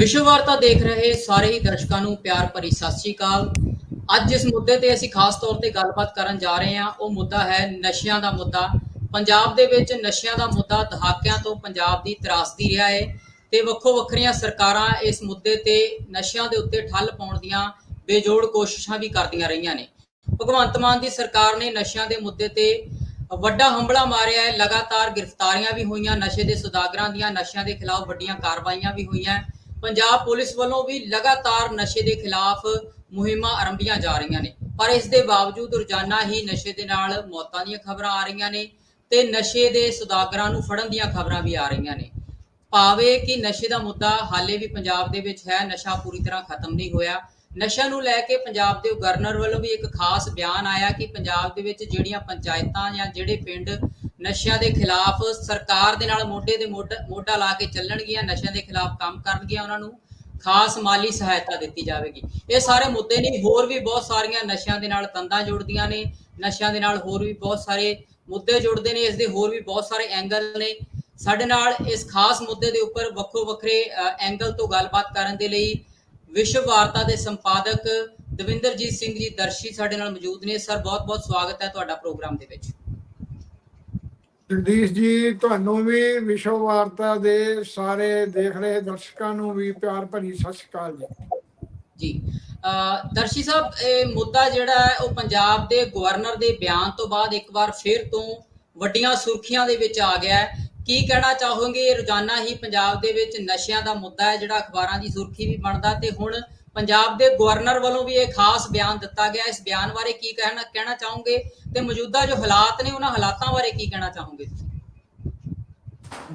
ਵਿਸ਼ਵ ਵਾਰਤਾ ਦੇਖ ਰਹੇ ਸਾਰੇ ਹੀ ਦਰਸ਼ਕਾਂ ਨੂੰ ਪਿਆਰ ਭਰੀ ਸਤਿ ਸ਼੍ਰੀ ਅਕਾਲ। ਅੱਜ ਜਿਸ ਮੁੱਦੇ ਤੇ ਅਸੀਂ ਖਾਸ ਤੌਰ ਤੇ ਗੱਲਬਾਤ ਕਰਨ ਜਾ ਰਹੇ ਹਾਂ, ਉਹ ਮੁੱਦਾ ਹੈ ਨਸ਼ਿਆਂ ਦਾ ਮੁੱਦਾ। ਪੰਜਾਬ ਦੇ ਵਿੱਚ ਨਸ਼ਿਆਂ ਦਾ ਮੁੱਦਾ ਦਹਾਕਿਆਂ ਤੋਂ ਪੰਜਾਬ ਦੀ ਤਰਾਸਦੀ ਰਿਹਾ ਹੈ ਤੇ ਵੱਖੋ ਵੱਖਰੀਆਂ ਸਰਕਾਰਾਂ ਇਸ ਮੁੱਦੇ ਤੇ ਨਸ਼ਿਆਂ ਦੇ ਉੱਤੇ ਠੱਲ ਪਾਉਣ ਦੀਆਂ ਬੇਜੋੜ ਕੋਸ਼ਿਸ਼ਾਂ ਵੀ ਕਰਦੀਆਂ ਰਹੀਆਂ ਨੇ। ਭਗਵੰਤ ਮਾਨ ਦੀ ਸਰਕਾਰ ਨੇ ਨਸ਼ਿਆਂ ਦੇ ਮੁੱਦੇ ਤੇ ਵੱਡਾ ਹੰਬਲਾ ਮਾਰਿਆ ਹੈ ਲਗਾਤਾਰ ਗ੍ਰਿਫਤਾਰੀਆਂ ਵੀ ਹੋਈਆਂ, ਨਸ਼ੇ ਦੇ ਸੁਦਾਗਰਾਂ ਦੀਆਂ, ਨਸ਼ਿਆਂ ਦੇ ਖਿਲਾਫ ਵੱਡੀਆਂ ਕਾਰਵਾਈਆਂ ਵੀ ਹੋਈਆਂ। ਪੰਜਾਬ ਪੁਲਿਸ ਵੱਲੋਂ ਵੀ ਲਗਾਤਾਰ ਨਸ਼ੇ ਦੇ ਖਿਲਾਫ ਮੁਹਿੰਮਾਂ ਆਰੰਭੀਆਂ ਜਾ ਰਹੀਆਂ ਨੇ। ਪਰ ਇਸ ਦੇ ਬਾਵਜੂਦ ਰੋਜ਼ਾਨਾ ਹੀ ਨਸ਼ੇ ਦੇ ਨਾਲ ਮੌਤਾਂ ਦੀਆਂ ਖਬਰਾਂ ਆ ਰਹੀਆਂ ਨੇ ਤੇ ਨਸ਼ੇ ਦੇ ਸੁਦਾਗਰਾਂ ਨੂੰ ਫੜਨ ਦੀਆਂ ਖਬਰਾਂ ਵੀ ਆ ਰਹੀਆਂ ਨੇ। ਭਾਵੇਂ ਕਿ ਨਸ਼ੇ ਦਾ ਮੁੱਦਾ ਹਾਲੇ ਵੀ ਪੰਜਾਬ ਦੇ ਵਿੱਚ ਹੈ, ਨਸ਼ਾ ਪੂਰੀ ਤਰ੍ਹਾਂ ਖਤਮ ਨਹੀਂ ਹੋਇਆ। ਨਸ਼ਾ ਨੂੰ ਲੈ ਕੇ ਪੰਜਾਬ ਦੇ ਗਵਰਨਰ ਵੱਲੋਂ ਵੀ ਇੱਕ ਖਾਸ ਬਿਆਨ ਆਇਆ ਕਿ ਪੰਜਾਬ ਦੇ ਵਿੱਚ ਜਿਹੜੀਆਂ ਪੰਚਾਇਤਾਂ ਜਾਂ ਜਿਹੜੇ ਪਿੰਡ ਨਸ਼ਿਆਂ ਦੇ ਖਿਲਾਫ ਸਰਕਾਰ ਦੇ ਨਾਲ ਮੋਢੇ ਦੇ ਮੋਢ- ਮੋਢਾ ਲਾ ਕੇ ਚੱਲਣਗੀਆਂ, ਨਸ਼ਿਆਂ ਦੇ ਖਿਲਾਫ ਕੰਮ ਕਰਨਗੀਆਂ, ਉਹਨਾਂ ਨੂੰ ਖਾਸ ਮਾਲੀ ਸਹਾਇਤਾ ਦਿੱਤੀ ਜਾਵੇਗੀ। ਇਹ ਸਾਰੇ ਮੁੱਦੇ ਨਹੀਂ ਹੋਰ ਵੀ ਬਹੁਤ ਸਾਰੀਆਂ ਨਸ਼ਿਆਂ ਦੇ ਨਾਲ ਤੰਦਾਂ ਜੁੜਦੀਆਂ ਨੇ, ਨਸ਼ਿਆਂ ਦੇ ਨਾਲ ਹੋਰ ਵੀ ਬਹੁਤ ਸਾਰੇ ਮੁੱਦੇ ਜੁੜਦੇ ਨੇ, ਇਸ ਦੇ ਹੋਰ ਵੀ ਬਹੁਤ ਸਾਰੇ ਐਂਗਲ ਨੇ। ਸਾਡੇ ਨਾਲ ਇਸ ਖਾਸ ਮੁੱਦੇ ਦੇ ਉੱਪਰ ਵੱਖੋ ਵੱਖਰੇ ਐਂਗਲ ਤੋਂ ਗੱਲਬਾਤ ਕਰਨ ਦੇ ਲਈ ਵਿਸ਼ਵ ਵਾਰਤਾ ਦੇ ਸੰਪਾਦਕ ਦਵਿੰਦਰਜੀਤ ਸਿੰਘ ਜੀ ਦਰਸ਼ੀ ਸਾਡੇ ਨਾਲ ਮੌਜੂਦ ਨੇ। ਸਰ ਬਹੁਤ ਬਹੁਤ ਸਵਾਗਤ ਹੈ ਤੁਹਾਡਾ ਪ੍ਰੋਗਰਾਮ ਦੇ ਵਿੱਚ। ਜਗਦੀਸ਼ ਜੀ, ਤੁਹਾਨੂੰ ਵੀ ਵਿਸ਼ਵ ਵਾਰਤਾ ਦੇ ਸਾਰੇ ਦੇਖ ਰਹੇ ਦਰਸ਼ਕਾਂ ਨੂੰ ਵੀ ਪਿਆਰ ਭਰੀ ਸਤਿ ਸ਼੍ਰੀ ਅਕਾਲ ਜੀ। ਜੀ ਦਰਸ਼ੀ ਸਾਹਿਬ, ਇਹ ਮੁੱਦਾ ਜਿਹੜਾ ਹੈ, ਉਹ ਪੰਜਾਬ ਦੇ ਗਵਰਨਰ ਦੇ ਬਿਆਨ ਤੋਂ ਬਾਅਦ ਇੱਕ ਵਾਰ ਫਿਰ ਤੋਂ ਵੱਡੀਆਂ ਸੁਰਖੀਆਂ ਦੇ ਵਿੱਚ ਆ ਗਿਆ ਹੈ। ਕੀ ਕਹਿਣਾ ਚਾਹੋਗੇ? ਰੋਜ਼ਾਨਾ ਹੀ ਪੰਜਾਬ ਦੇ ਵਿੱਚ ਨਸ਼ਿਆਂ ਦਾ ਮੁੱਦਾ ਹੈ, ਜਿਹੜਾ ਅਖਬਾਰਾਂ ਦੀ ਸੁਰਖੀ ਵੀ ਬਣਦਾ ਤੇ ਹੁਣ ਪੰਜਾਬ ਦੇ ਗਵਰਨਰ ਵੱਲੋਂ ਵੀ ਇਹ ਖਾਸ ਬਿਆਨ ਦਿੱਤਾ ਗਿਆ। ਇਸ ਬਿਆਨ ਬਾਰੇ ਕੀ ਕਹਿਣਾ ਕਹਿਣਾ ਚਾਹੋਗੇ? ਤੇ ਮੌਜੂਦਾ ਜੋ ਹਾਲਾਤ ਨੇ ਉਹਨਾਂ ਹਾਲਾਤਾਂ ਬਾਰੇ ਕੀ ਕਹਿਣਾ ਚਾਹੋਗੇ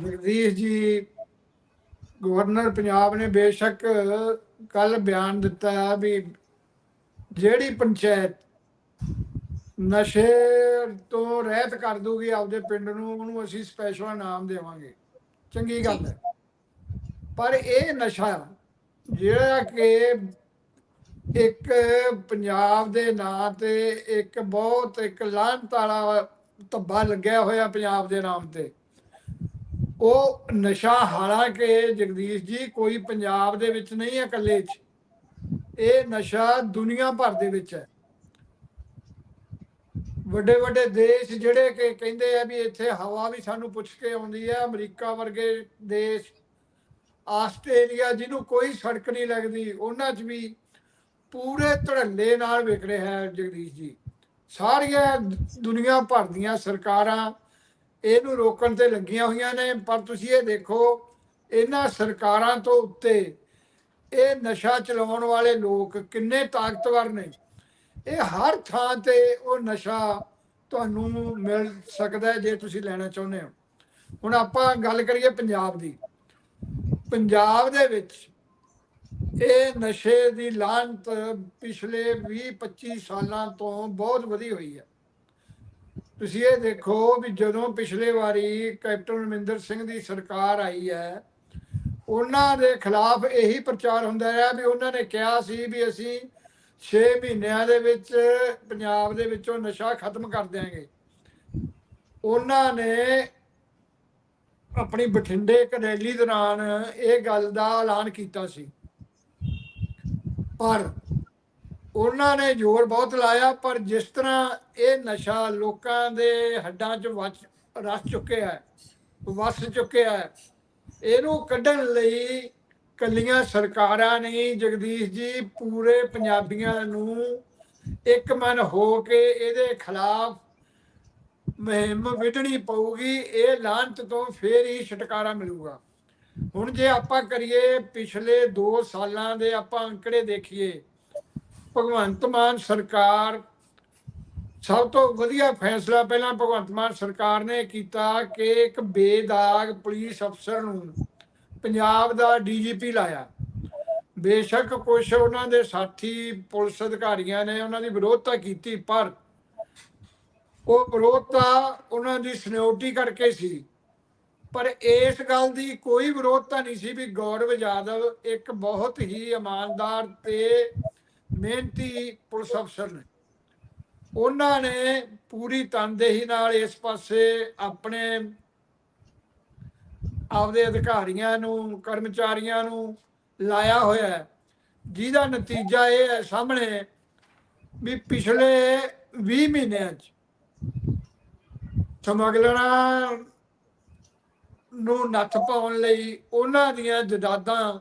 ਜਗਦੀਸ਼ ਜੀ ਗਵਰਨਰ ਪੰਜਾਬ ਨੇ ਬੇਸ਼ੱਕ ਕੱਲ ਬਿਆਨ ਦਿੱਤਾ ਵੀ ਜਿਹੜੀ ਪੰਚਾਇਤ ਨਸ਼ੇ ਤੋਂ ਰਹਿਤ ਕਰ ਦੂਗੀ ਆਪਦੇ ਪਿੰਡ ਨੂੰ ਉਹਨੂੰ ਅਸੀਂ ਸਪੈਸ਼ਲ ਇਨਾਮ ਦੇਵਾਂਗੇ। ਚੰਗੀ ਗੱਲ ਹੈ। ਪਰ ਇਹ ਨਸ਼ਾ ਜਿਹੜਾ ਕਿ ਇੱਕ ਪੰਜਾਬ ਦੇ ਨਾਂ ਤੇ ਇੱਕ ਬਹੁਤ ਇੱਕ ਲਾਹਨਤ ਵਾਲਾ ਧੱਬਾ ਲੱਗਿਆ ਹੋਇਆ ਪੰਜਾਬ ਦੇ ਨਾਮ ਤੇ। ਉਹ ਨਸ਼ਾ ਹਾਲਾਂਕਿ ਜਗਦੀਸ਼ ਜੀ ਕੋਈ ਪੰਜਾਬ ਦੇ ਵਿੱਚ ਨਹੀਂ ਹੈ ਇਕੱਲੇ 'ਚ। ਇਹ ਨਸ਼ਾ ਦੁਨੀਆ ਭਰ ਦੇ ਵਿੱਚ ਹੈ। ਵੱਡੇ ਵੱਡੇ ਦੇਸ਼ ਜਿਹੜੇ ਕਿ ਕਹਿੰਦੇ ਆ ਵੀ ਇੱਥੇ ਹਵਾ ਵੀ ਸਾਨੂੰ ਪੁੱਛ ਕੇ ਆਉਂਦੀ ਹੈ ਅਮਰੀਕਾ ਵਰਗੇ ਦੇਸ਼ ਆਸਟ੍ਰੇਲੀਆ ਜਿਹਨੂੰ ਕੋਈ ਸੜਕ ਨਹੀਂ ਲੱਗਦੀ, ਉਹਨਾਂ 'ਚ ਵੀ ਪੂਰੇ ਧੜੱਲੇ ਨਾਲ ਵਿਕ ਰਿਹਾ ਹੈ ਜਗਦੀਸ਼ ਜੀ। ਸਾਰੀਆਂ ਦੁਨੀਆ ਭਰ ਦੀਆਂ ਸਰਕਾਰਾਂ ਇਹਨੂੰ ਰੋਕਣ ਤੇ ਲੱਗੀਆਂ ਹੋਈਆਂ ਨੇ, ਪਰ ਤੁਸੀਂ ਇਹ ਦੇਖੋ, ਇਹਨਾਂ ਸਰਕਾਰਾਂ ਤੋਂ ਉੱਤੇ ਇਹ ਨਸ਼ਾ ਚਲਾਉਣ ਵਾਲੇ ਲੋਕ ਕਿੰਨੇ ਤਾਕਤਵਰ ਨੇ। ਇਹ ਹਰ ਥਾਂ ਤੇ ਉਹ ਨਸ਼ਾ ਤੁਹਾਨੂੰ ਮਿਲ ਸਕਦਾ ਜੇ ਤੁਸੀਂ ਲੈਣਾ ਚਾਹੁੰਦੇ ਹੋ। ਹੁਣ ਆਪਾਂ ਗੱਲ ਕਰੀਏ ਪੰਜਾਬ ਦੀ। ਪੰਜਾਬ ਦੇ ਵਿੱਚ ਇਹ ਨਸ਼ੇ ਦੀ ਲਾਂਤ ਪਿਛਲੇ 20-25 ਸਾਲਾਂ ਤੋਂ ਬਹੁਤ ਵਧੀ ਹੋਈ ਹੈ। ਤੁਸੀਂ ਇਹ ਦੇਖੋ ਵੀ ਜਦੋਂ ਪਿਛਲੇ ਵਾਰੀ ਕੈਪਟਨ ਅਮਰਿੰਦਰ ਸਿੰਘ ਦੀ ਸਰਕਾਰ ਆਈ ਹੈ, ਉਹਨਾਂ ਦੇ ਖਿਲਾਫ ਇਹੀ ਪ੍ਰਚਾਰ ਹੁੰਦਾ ਰਿਹਾ ਵੀ ਉਹਨਾਂ ਨੇ ਕਿਹਾ ਸੀ ਵੀ ਅਸੀਂ 6 ਮਹੀਨਿਆਂ ਦੇ ਵਿੱਚ ਪੰਜਾਬ ਦੇ ਵਿੱਚੋਂ ਨਸ਼ਾ ਖਤਮ ਕਰ ਦਿਆਂਗੇ। ਉਹਨਾਂ ਨੇ ਆਪਣੀ ਬਠਿੰਡੇ ਇੱਕ ਰੈਲੀ ਦੌਰਾਨ ਇਹ ਗੱਲ ਦਾ ਐਲਾਨ ਕੀਤਾ ਸੀ। ਪਰ ਉਹਨਾਂ ਨੇ ਜ਼ੋਰ ਬਹੁਤ ਲਾਇਆ, ਪਰ ਜਿਸ ਤਰ੍ਹਾਂ ਇਹ ਨਸ਼ਾ ਲੋਕਾਂ ਦੇ ਹੱਡਾਂ 'ਚ ਵਸ ਰਸ ਚੁੱਕਿਆ ਹੈ, ਵਸ ਚੁੱਕਿਆ ਹੈ, ਇਹਨੂੰ ਕੱਢਣ ਲਈ ਕੱਲੀਆਂ ਸਰਕਾਰਾਂ ਨਹੀਂ ਜਗਦੀਸ਼ ਜੀ ਪੂਰੇ ਪੰਜਾਬੀਆਂ ਨੂੰ ਇੱਕ ਮਨ ਹੋ ਕੇ ਇਹਦੇ ਖਿਲਾਫ ਮੁਹਿੰਮ ਵਿਢਣੀ ਪਊਗੀ, ਇਹ ਲਾਂਤ ਤੋਂ ਫੇਰ ਹੀ ਛੁਟਕਾਰਾ ਮਿਲੂਗਾ। ਹੁਣ ਜੇ ਆਪਾਂ ਕਰੀਏ, ਪਿਛਲੇ 2 ਸਾਲਾਂ ਦੇ ਆਪਾਂ ਅੰਕੜੇ ਦੇਖੀਏ, ਭਗਵੰਤ ਮਾਨ ਸਰਕਾਰ ਸਭ ਤੋਂ ਵਧੀਆ ਫੈਸਲਾ ਪਹਿਲਾਂ ਭਗਵੰਤ ਮਾਨ ਸਰਕਾਰ ਨੇ ਕੀਤਾ ਕਿ ਇੱਕ ਬੇਦਾਗ ਪੁਲਿਸ ਅਫਸਰ ਨੂੰ ਪੰਜਾਬ ਦਾ ਡੀਜੀਪੀ ਲਾਇਆ। ਬੇਸ਼ੱਕ ਕੁਝ ਉਹਨਾਂ ਦੇ ਸਾਥੀ ਪੁਲਿਸ ਅਧਿਕਾਰੀਆਂ ਨੇ ਉਹਨਾਂ ਦੀ ਵਿਰੋਧਤਾ ਕੀਤੀ, ਪਰ ਉਹ ਵਿਰੋਧਤਾ ਉਹਨਾਂ ਦੀ ਸਨਿਓਰਟੀ ਕਰਕੇ ਸੀ। ਪਰ ਇਸ ਗੱਲ ਦੀ ਕੋਈ ਵਿਰੋਧਤਾ ਨਹੀਂ ਸੀ ਵੀ ਗੌਰਵ ਯਾਦਵ ਇੱਕ ਬਹੁਤ ਹੀ ਇਮਾਨਦਾਰ ਤੇ ਮਿਹਨਤੀ ਪੁਲਿਸ ਅਫਸਰ ਨੇ। ਉਹਨਾਂ ਨੇ ਪੂਰੀ ਤਨਦੇਹੀ ਨਾਲ ਇਸ ਪਾਸੇ ਆਪਣੇ ਆਪਦੇ ਅਧਿਕਾਰੀਆਂ ਨੂੰ, ਕਰਮਚਾਰੀਆਂ ਨੂੰ ਲਾਇਆ ਹੋਇਆ ਹੈ। ਜਿਹਦਾ ਨਤੀਜਾ ਇਹ ਹੈ ਸਾਹਮਣੇ ਵੀ ਪਿਛਲੇ 20 ਮਹੀਨਿਆਂ 'ਚ ਸਮਗਲਰਾਂ ਨੂੰ ਨੱਥ ਪਾਉਣ ਲਈ ਉਹਨਾਂ ਦੀਆਂ ਜਦਾਦਾਂ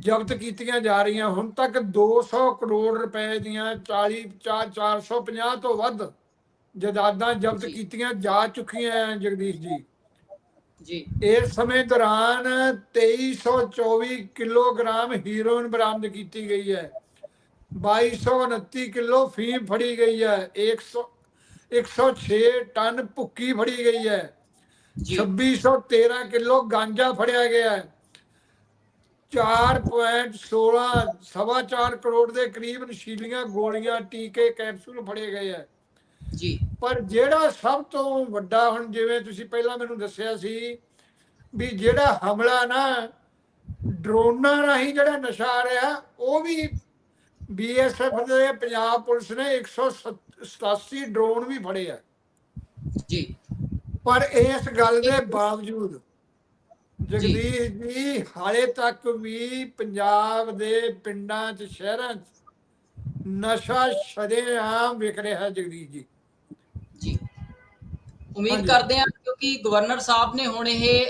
ਜ਼ਬਤ ਕੀਤੀਆਂ ਜਾ ਰਹੀਆਂ। ਹੁਣ ਤੱਕ 200 ਕਰੋੜ ਰੁਪਏ ਦੀਆਂ 40 ਚਾਰ- 450 ਤੋਂ ਵੱਧ ਜਦਾਦਾਂ ਜ਼ਬਤ। ਕੀਤੀਆਂ ਜਾ ਚੁੱਕੀਆਂ ਜਗਦੀਸ਼ ਜੀ। ਜੀ। ਇਸ ਸਮੇਂ ਦੌਰਾਨ 2324 ਕਿਲੋਗ੍ਰਾਮ ਹੀਰੋਇਨ ਬਰਾਮਦ ਕੀਤੀ ਗਈ ਹੈ 2229 ਕਿਲੋ ਫੀਮ ਫੜੀ ਗਈ ਹੈ 100 106 ਟਨ ਭੁੱਕੀ ਫੜੀ ਗਈ ਹੈ। ਜੀ। 2613 ਕਿਲੋ ਗਾਂਜਾ ਫੜਿਆ ਗਿਆ ਹੈ। 4.16 ਸਵਾ ਚਾਰ ਕਰੋੜ ਦੇ ਕਰੀਬ ਨਸ਼ੀਲੀਆਂ ਗੋਲੀਆਂ ਟੀਕੇ ਕੈਪਸੂਲ ਫੜੇ ਗਏ ਹੈ। ਜੀ। ਪਰ ਜਿਹੜਾ ਸਭ ਤੋਂ ਵੱਡਾ ਹੁਣ ਜਿਵੇਂ ਤੁਸੀਂ ਪਹਿਲਾਂ ਮੈਨੂੰ ਦੱਸਿਆ ਸੀ ਵੀ ਜਿਹੜਾ ਹਮਲਾ ਨਾ ਡਰੋਨਾਂ ਰਾਹੀਂ ਜਿਹੜਾ ਨਸ਼ਾ ਆ ਰਿਹਾ ਉਹ ਵੀ ਬੀਐਸਐਫ ਦੇ ਪੰਜਾਬ ਪੁਲਿਸ ਨੇ 187 ਡਰੋਨ ਵੀ ਫੜੇ ਆ। ਜੀ। ਪਰ ਇਸ ਗੱਲ ਦੇ ਬਾਵਜੂਦ ਜਗਦੀਸ਼ ਜੀ। ਹਾਲੇ ਤੱਕ ਵੀ ਪੰਜਾਬ ਦੇ ਪਿੰਡਾਂ 'ਚ ਸ਼ਹਿਰਾਂ 'ਚ ਨਸ਼ਾ ਸ਼ਰੇਆਮ ਵਿਕ ਰਿਹਾ ਹੈ ਜਗਦੀਸ਼ ਜੀ। ਜੀ। ਉਮੀਦ। ਕਰਦੇ ਹਾਂ ਕਿਉਂਕਿ ਗਵਰਨਰ ਸਾਹਿਬ ਨੇ ਹੁਣ ਇਹ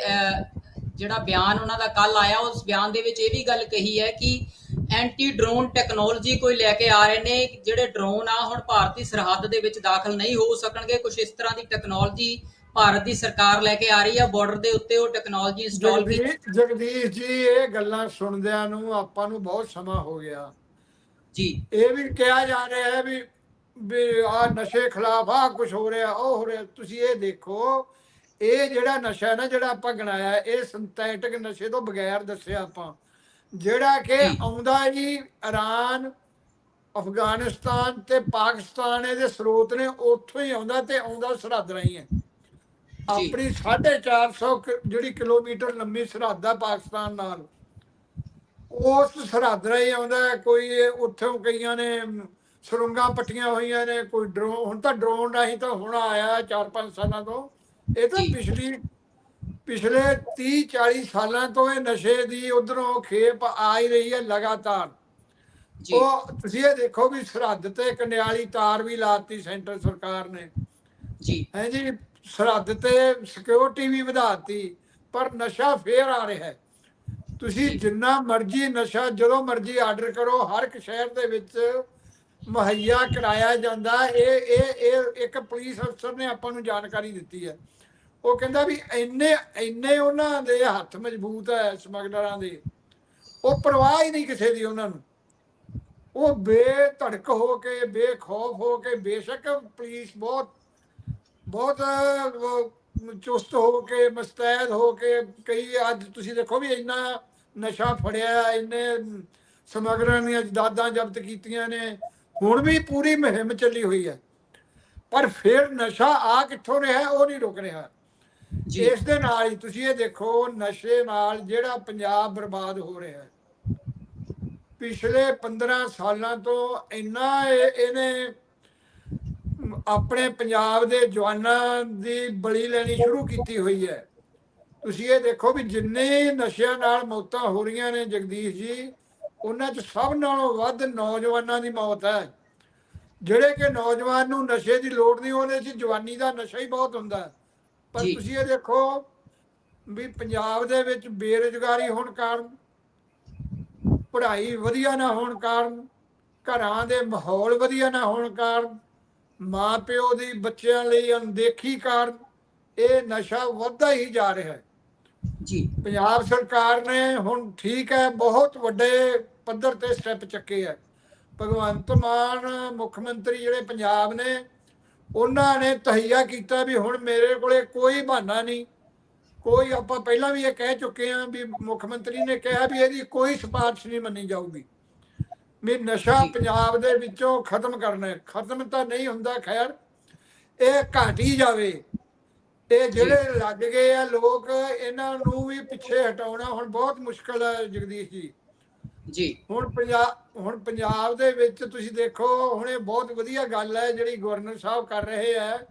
ਜਿਹੜਾ ਬਿਆਨ ਉਹਨਾਂ ਦਾ ਕੱਲ ਆਇਆ ਉਸ ਬਿਆਨ ਦੇ ਵਿੱਚ ਇਹ ਵੀ ਗੱਲ ਕਹੀ ਹੈ ਕਿ ਐਂਟੀ ਡਰੋਨ ਟੈਕਨੋਲੋਜੀ ਕੋਈ ਲੈ ਕੇ ਆ ਰਹੇ ਨੇ ਜਿਹੜੇ ਡਰੋਨ ਆ ਹੁਣ ਭਾਰਤੀ ਸਰਹੱਦ ਦੇ ਵਿੱਚ ਦਾਖਲ ਨਹੀਂ ਹੋ ਸਕਣਗੇ। ਕੁਝ ਇਸ ਤਰ੍ਹਾਂ ਦੀ ਟੈਕਨੋਲੋਜੀ ਭਾਰਤ ਦੀ ਸਰਕਾਰ ਲੈ ਕੇ ਆ ਰਹੀ ਹੈ ਬਾਰਡਰ ਦੇ ਉੱਤੇ ਉਹ ਟੈਕਨੋਲੋਜੀ ਇੰਸਟਾਲ ਕੀਤੀ। ਜਗਦੀਸ਼ ਜੀ ਇਹ ਗੱਲਾਂ ਸੁਣਦਿਆਂ ਨੂੰ ਆਪਾਂ ਨੂੰ ਬਹੁਤ ਸਮਾਂ ਹੋ ਗਿਆ। ਜੀ। ਇਹ ਵੀ ਕਿਹਾ ਜਾ ਰਿਹਾ ਹੈ ਵੀ ਵੀ ਆ ਨਸ਼ੇ ਖਿਲਾਫ ਆ ਕੁਝ ਹੋ ਰਿਹਾ ਉਹ ਹੋ ਰਿਹਾ। ਤੁਸੀਂ ਇਹ ਦੇਖੋ ਇਹ ਜਿਹੜਾ ਨਸ਼ਾ ਹੈ ਨਾ ਜਿਹੜਾ ਆਪਾਂ ਗਣਾਇਆ ਇਹ ਸਿੰਥੈਟਿਕ ਨਸ਼ੇ ਤੋਂ ਬਗੈਰ ਦੱਸਿਆ ਆਪਾਂ। ਜਿਹੜਾ ਕਿ। ਆਉਂਦਾ ਜੀ ਇਰਾਨ ਅਫਗਾਨਿਸਤਾਨ ਤੇ ਪਾਕਿਸਤਾਨ ਇਹਦੇ ਸਰੋਤ ਨੇ ਉੱਥੋਂ ਹੀ ਆਉਂਦਾ ਤੇ ਆਉਂਦਾ ਸਰਹੱਦ ਰਾਹੀਂ ਹੈ ਆਪਣੀ 450 ਕਿ- ਜਿਹੜੀ ਕਿਲੋਮੀਟਰ ਲੰਮੀ ਸਰਹੱਦ ਆ ਪਾਕਿਸਤਾਨ ਨਾਲ ਉਸ ਸਰਹੱਦ ਰਾਹੀਂ ਆਉਂਦਾ ਕੋਈ ਉੱਥੋਂ ਕਈਆਂ ਨੇ ਸੁਰੰਗਾਂ ਪੱਟੀਆਂ ਹੋਈਆਂ ਨੇ ਕੋਈ ਡਰੋਨ ਹੁਣ ਤਾਂ ਡਰੋਨ ਰਾਹੀਂ ਤਾਂ ਹੁਣ ਆਇਆ 4-5 ਸਾਲਾਂ ਤੋਂ ਇਹ ਤਾਂ। ਪਿਛਲੀ ਪਿਛਲੇ 30 40 ਸਾਲਾਂ ਤੋਂ ਇਹ ਨਸ਼ੇ ਦੀ ਉਧਰੋਂ ਖੇਪ ਆ ਹੀ ਰਹੀ ਹੈ ਲਗਾਤਾਰ। ਉਹ ਤੁਸੀਂ ਇਹ ਦੇਖੋ ਵੀ ਸਰਹੱਦ ਤੇ ਕੰਡਿਆਲੀ ਤਾਰ ਵੀ ਲਾਤੀ ਸੈਂਟਰ ਸਰਕਾਰ ਨੇ। ਜੀ। ਹੈ ਜੀ ਸਰਹੱਦ ਤੇ ਸਿਕਿਉਰਿਟੀ ਵੀ ਵਧਾਤੀ ਪਰ ਨਸ਼ਾ ਫੇਰ ਆ ਰਿਹਾ ਹੈ। ਤੁਸੀਂ। ਜਿੰਨਾ ਮਰਜ਼ੀ ਨਸ਼ਾ ਜਦੋਂ ਮਰਜ਼ੀ ਆਰਡਰ ਕਰੋ ਹਰ ਇੱਕ ਸ਼ਹਿਰ ਦੇ ਵਿੱਚ ਮੁਹੱਈਆ ਕਰਾਇਆ ਜਾਂਦਾ। ਇਹ ਇਹ ਇਹ ਇੱਕ ਪੁਲਿਸ ਅਫਸਰ ਨੇ ਆਪਾਂ ਨੂੰ ਜਾਣਕਾਰੀ ਦਿੱਤੀ ਹੈ। ਉਹ ਕਹਿੰਦਾ ਵੀ ਇੰਨੇ ਇੰਨੇ ਉਹਨਾਂ ਦੇ ਹੱਥ ਮਜ਼ਬੂਤ ਹੈ ਸਮਗਲਰਾਂ ਦੇ। ਉਹ ਪਰਵਾਹ ਹੀ ਨਹੀਂ ਕਿਸੇ ਦੀ ਉਹਨਾਂ ਨੂੰ। ਉਹ ਬੇਧੜਕ ਹੋ ਕੇ, ਬੇਖੌਫ ਹੋ ਕੇ, ਬੇਸ਼ੱਕ ਪੁਲਿਸ ਬਹੁਤ ਬਹੁਤ ਚੁਸਤ ਹੋ ਕੇ, ਮਸਤੈਦ ਹੋ ਕੇ ਕਈ ਅੱਜ ਤੁਸੀਂ ਦੇਖੋ ਵੀ ਇੰਨਾ ਨਸ਼ਾ ਫੜਿਆ, ਇੰਨੇ ਸਮਗਰਾਂ ਦੀਆਂ ਦਾਦਾਂ ਜ਼ਬਤ ਕੀਤੀਆਂ ਨੇ। ਹੁਣ ਵੀ ਪੂਰੀ ਮੁਹਿੰਮ ਚੱਲੀ ਹੋਈ ਹੈ। ਪਰ ਫਿਰ ਨਸ਼ਾ ਆ ਕਿੱਥੋਂ ਰਿਹਾ, ਉਹ ਨਹੀਂ ਰੁਕ ਰਿਹਾ। ਇਸ ਦੇ ਨਾਲ ਹੀ ਤੁਸੀਂ ਇਹ ਦੇਖੋ ਨਸ਼ੇ ਨਾਲ ਜਿਹੜਾ ਪੰਜਾਬ ਬਰਬਾਦ ਹੋ ਰਿਹਾ ਹੈ। ਪਿਛਲੇ 15 ਸਾਲਾਂ ਤੋਂ ਇੰਨਾ ਇਹਨੇ ਆਪਣੇ ਪੰਜਾਬ ਦੇ ਜਵਾਨਾਂ ਦੀ ਬਲੀ ਲੈਣੀ ਸ਼ੁਰੂ ਕੀਤੀ ਹੋਈ ਹੈ। ਤੁਸੀਂ ਇਹ ਦੇਖੋ ਵੀ ਜਿੰਨੇ ਨਸ਼ਿਆਂ ਨਾਲ ਮੌਤਾਂ ਹੋ ਰਹੀਆਂ ਨੇ ਜਗਦੀਸ਼ ਜੀ, ਉਹਨਾਂ 'ਚ ਸਭ ਨਾਲੋਂ ਵੱਧ ਨੌਜਵਾਨਾਂ ਦੀ ਮੌਤ ਹੈ। ਜਿਹੜੇ ਕਿ ਨੌਜਵਾਨ ਨੂੰ ਨਸ਼ੇ ਦੀ ਲੋੜ ਨਹੀਂ, ਉਹਦੇ 'ਚ ਜਵਾਨੀ ਦਾ ਨਸ਼ਾ ਹੀ ਬਹੁਤ ਹੁੰਦਾ ਹੈ। ਪਰ। ਤੁਸੀਂ ਇਹ ਦੇਖੋ ਵੀ ਪੰਜਾਬ ਦੇ ਵਿੱਚ ਬੇਰੁਜ਼ਗਾਰੀ ਹੋਣ ਕਾਰਨ ਪੜ੍ਹਾਈ ਵਧੀਆ ਨਾ ਹੋਣ ਕਾਰਨ ਘਰਾਂ ਦੇ ਮਾਹੌਲ ਵਧੀਆ ਨਾ ਹੋਣ ਕਾਰਨ ਮਾਂ ਪਿਓ ਦੀ ਬੱਚਿਆਂ ਲਈ ਅਣਦੇਖੀ ਕਾਰਨ ਇਹ ਨਸ਼ਾ ਵੱਧਦਾ ਹੀ ਜਾ ਰਿਹਾ ਹੈ। ਜੀ। ਪੰਜਾਬ ਸਰਕਾਰ ਨੇ ਹੁਣ ਠੀਕ ਹੈ ਬਹੁਤ ਵੱਡੇ ਪੱਧਰ ਤੇ ਸਟੈਪ ਚੱਕੇ ਹੈ। ਭਗਵੰਤ ਮਾਨ ਮੁੱਖ ਮੰਤਰੀ ਜਿਹੜੇ ਪੰਜਾਬ ਨੇ ਉਹਨਾਂ ਨੇ ਤਹਈਆ ਕੀਤਾ ਵੀ ਹੁਣ ਮੇਰੇ ਕੋਲੇ ਕੋਈ ਬਹਾਨਾ ਨਹੀਂ। ਕੋਈ ਆਪਾਂ ਪਹਿਲਾਂ ਵੀ ਇਹ ਕਹਿ ਚੁੱਕੇ ਹਾਂ ਵੀ ਮੁੱਖ ਮੰਤਰੀ ਨੇ ਕਿਹਾ ਵੀ ਇਹਦੀ ਕੋਈ ਸਿਫਾਰਿਸ਼ ਨਹੀਂ ਮੰਨੀ ਜਾਊਗੀ। ਵੀ ਨਸ਼ਾ। ਪੰਜਾਬ ਦੇ ਵਿੱਚੋਂ ਖਤਮ ਕਰਨਾ ਹੈ। ਖਤਮ ਤਾਂ ਨਹੀਂ ਹੁੰਦਾ ਖੈਰ ਇਹ ਘਟ ਹੀ ਜਾਵੇ। ਇਹ ਜਿਹੜੇ ਲੱਗ ਗਏ ਆ ਲੋਕ ਇਹਨਾਂ ਨੂੰ ਵੀ ਪਿੱਛੇ ਹਟਾਉਣਾ ਹੁਣ ਬਹੁਤ ਮੁਸ਼ਕਲ ਹੈ ਜਗਦੀਸ਼ ਜੀ। ਜੀ। ਹੁਣ ਪੰਜਾਬ ਹੁਣ ਪੰਜਾਬ ਦੇ ਵਿੱਚ ਤੁਸੀਂ ਦੇਖੋ, ਹੁਣ ਇਹ ਬਹੁਤ ਵਧੀਆ ਗੱਲ ਹੈ, ਜਿਹੜੀ ਗਵਰਨਰ ਸਾਹਿਬ ਕਰ ਰਹੇ ਹੈ।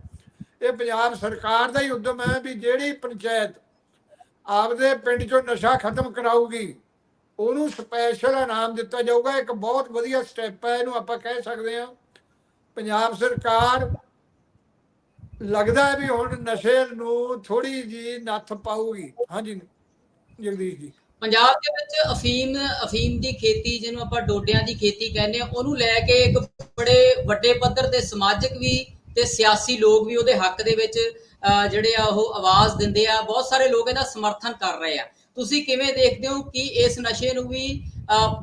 ਇਹ ਪੰਜਾਬ ਸਰਕਾਰ ਦਾ ਹੀ ਉਦਮ ਹੈ ਵੀ ਜਿਹੜੀ ਪੰਚਾਇਤ ਆਪਦੇ ਪਿੰਡ ਚੋਂ ਨਸ਼ਾ ਖਤਮ ਕਰਾਊਗੀ, ਉਹਨੂੰ ਸਪੈਸ਼ਲ ਇਨਾਮ ਦਿੱਤਾ ਜਾਊਗਾ। ਇੱਕ ਬਹੁਤ ਵਧੀਆ ਸਟੈਪ ਹੈ, ਇਹਨੂੰ ਆਪਾਂ ਕਹਿ ਸਕਦੇ ਹਾਂ। ਪੰਜਾਬ ਸਰਕਾਰ ਲੱਗਦਾ ਹੈ ਵੀ ਹੁਣ ਨਸ਼ੇ ਨੂੰ ਥੋੜੀ ਜੀ ਨੱਥ ਪਾਊਗੀ। ਹਾਂਜੀ, ਜਗਦੀਸ਼ ਜੀ। ਪੰਜਾਬ ਦੇ ਵਿੱਚ ਅਫੀਮ ਅਫੀਮ ਦੀ ਖੇਤੀ ਜਿਹਨੂੰ ਆਪਾਂ ਡੋਡਿਆਂ ਦੀ ਖੇਤੀ ਕਹਿੰਦੇ ਆ ਉਹਨੂੰ ਲੈ ਕੇ ਇੱਕ ਬੜੇ ਵੱਡੇ ਪੱਧਰ ਤੇ ਸਮਾਜਿਕ ਵੀ ਤੇ ਸਿਆਸੀ ਲੋਕ ਵੀ ਉਹਦੇ ਹੱਕ ਦੇ ਵਿੱਚ ਜਿਹੜੇ ਆ ਉਹ ਆਵਾਜ਼ ਦਿੰਦੇ ਆ। ਬਹੁਤ ਸਾਰੇ ਲੋਕ ਇਹਦਾ ਸਮਰਥਨ ਕਰ ਰਹੇ ਆ। ਤੁਸੀਂ ਕਿਵੇਂ ਦੇਖਦੇ ਹੋ ਕਿ ਇਸ ਨਸ਼ੇ ਨੂੰ ਵੀ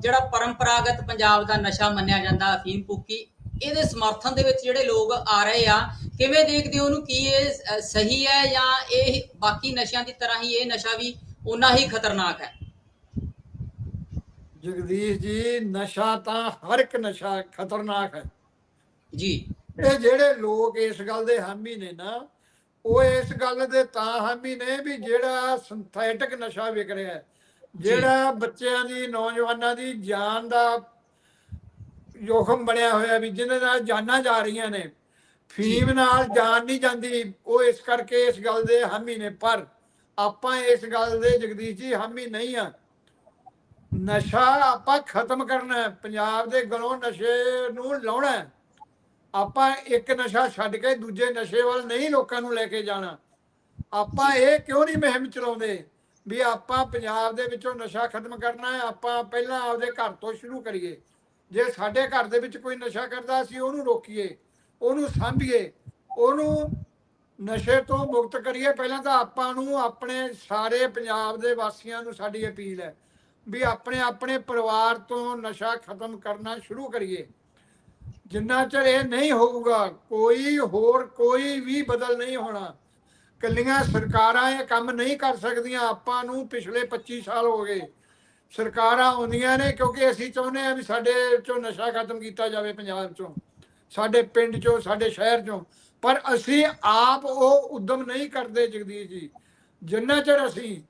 ਜਿਹੜਾ ਪਰੰਪਰਾਗਤ ਪੰਜਾਬ ਦਾ ਨਸ਼ਾ ਮੰਨਿਆ ਜਾਂਦਾ, ਅਫੀਮ ਭੁੱਕੀ, ਇਹਦੇ ਸਮਰਥਨ ਦੇ ਵਿੱਚ ਜਿਹੜੇ ਲੋਕ ਆ ਰਹੇ ਆ, ਕਿਵੇਂ ਦੇਖਦੇ ਹੋ ਉਹਨੂੰ ਕੀ ਇਹ ਸਹੀ ਹੈ ਜਾਂ ਇਹ ਬਾਕੀ ਨਸ਼ਿਆਂ ਦੀ ਤਰ੍ਹਾਂ ਹੀ ਇਹ ਨਸ਼ਾ ਵੀ ਉਨਾ ਹੀ ਖਤਰਨਾਕ ਹੈ? ਜਗਦੀਸ਼ ਜੀ ਨਸ਼ਾ ਤਾਂ ਹਰ ਇੱਕ ਨਸ਼ਾ ਖਤਰਨਾਕ ਹੈ। ਜੀ। ਇਹ ਜਿਹੜੇ ਲੋਕ ਇਸ ਗੱਲ ਦੇ ਹਾਮੀ ਨੇ ਨਾ ਉਹ ਇਸ ਗੱਲ ਦੇ ਤਾਂ ਹਾਮੀ ਨੇ ਵੀ ਜਿਹੜਾ ਸਿੰਥੈਟਿਕ ਨਸ਼ਾ ਵਿਕ ਰਿਹਾ ਹੈ ਜਿਹੜਾ ਬੱਚਿਆਂ ਦੀ ਨੌਜਵਾਨਾਂ ਦੀ ਜਾਨ ਦਾ ਜੋਖਮ ਬਣਿਆ ਹੋਇਆ ਵੀ ਜਿਹਨਾਂ ਨਾਲ ਜਾਨਾਂ ਜਾ ਰਹੀਆਂ ਨੇ ਫੀਮ ਨਾਲ ਜਾਨ ਨਹੀਂ ਜਾਂਦੀ ਉਹ ਇਸ ਕਰਕੇ ਇਸ ਗੱਲ ਦੇ ਹਾਮੀ ਨੇ। ਪਰ ਆਪਾਂ ਇਸ ਗੱਲ ਦੇ ਜਗਦੀਸ਼ ਜੀ ਹਾਮੀ ਨਹੀਂ ਆ। ਨਸ਼ਾ ਆਪਾਂ ਖਤਮ ਕਰਨਾ ਹੈ। ਪੰਜਾਬ ਦੇ ਗਲੋਂ ਨਸ਼ੇ ਨੂੰ ਲਾਉਣਾ ਹੈ। ਆਪਾਂ ਇੱਕ ਨਸ਼ਾ ਛੱਡ ਕੇ ਦੂਜੇ ਨਸ਼ੇ ਵੱਲ ਨਹੀਂ ਲੋਕਾਂ ਨੂੰ ਲੈ ਕੇ ਜਾਣਾ। ਆਪਾਂ ਇਹ ਕਿਉਂ ਨਹੀਂ ਮੁਹਿੰਮ ਚਲਾਉਂਦੇ ਵੀ ਆਪਾਂ ਪੰਜਾਬ ਦੇ ਵਿੱਚੋਂ ਨਸ਼ਾ ਖਤਮ ਕਰਨਾ ਹੈ, ਆਪਾਂ ਪਹਿਲਾਂ ਆਪਦੇ ਘਰ ਤੋਂ ਸ਼ੁਰੂ ਕਰੀਏ। ਜੇ ਸਾਡੇ ਘਰ ਦੇ ਵਿੱਚ ਕੋਈ ਨਸ਼ਾ ਕਰਦਾ ਅਸੀਂ ਉਹਨੂੰ ਰੋਕੀਏ, ਉਹਨੂੰ ਸਾਂਭੀਏ, ਉਹਨੂੰ ਨਸ਼ੇ ਤੋਂ ਮੁਕਤ ਕਰੀਏ, ਪਹਿਲਾਂ ਤਾਂ ਆਪਾਂ ਨੂੰ ਆਪਣੇ ਸਾਰੇ ਪੰਜਾਬ ਦੇ ਵਾਸੀਆਂ ਨੂੰ ਸਾਡੀ ਅਪੀਲ ਹੈ। ਵੀ ਆਪਣੇ ਆਪਣੇ ਪਰਿਵਾਰ ਤੋਂ ਨਸ਼ਾ ਖਤਮ ਕਰਨਾ ਸ਼ੁਰੂ ਕਰੀਏ। ਜਿੰਨਾ ਚਿਰ ਇਹ ਨਹੀਂ ਹੋਊਗਾ, ਕੋਈ ਹੋਰ ਕੋਈ ਵੀ ਬਦਲ ਨਹੀਂ ਹੋਣਾ। ਕੱਲੀਆਂ ਸਰਕਾਰਾਂ ਇਹ ਕੰਮ ਨਹੀਂ ਕਰ ਸਕਦੀਆਂ, ਆਪਾਂ ਨੂੰ ਪਿਛਲੇ 25 ਸਾਲ ਹੋ ਗਏ। ਸਰਕਾਰਾਂ ਆਉਂਦੀਆਂ ਨੇ ਕਿਉਂਕਿ ਅਸੀਂ ਚਾਹੁੰਦੇ ਆ ਵੀ ਸਾਡੇ ਚੋਂ ਨਸ਼ਾ ਖਤਮ ਕੀਤਾ ਜਾਵੇ ਪੰਜਾਬ ਚੋਂ, ਸਾਡੇ ਪਿੰਡ ਚੋਂ, ਸਾਡੇ ਸ਼ਹਿਰ ਚੋਂ। ਪਰ ਅਸੀਂ ਆਪ ਉਹ ਉਦਮ ਨਹੀਂ ਕਰਦੇ ਜਗਦੀਸ਼ ਜੀ। ਜਿੰਨਾ ਚਿਰ ਅਸੀਂ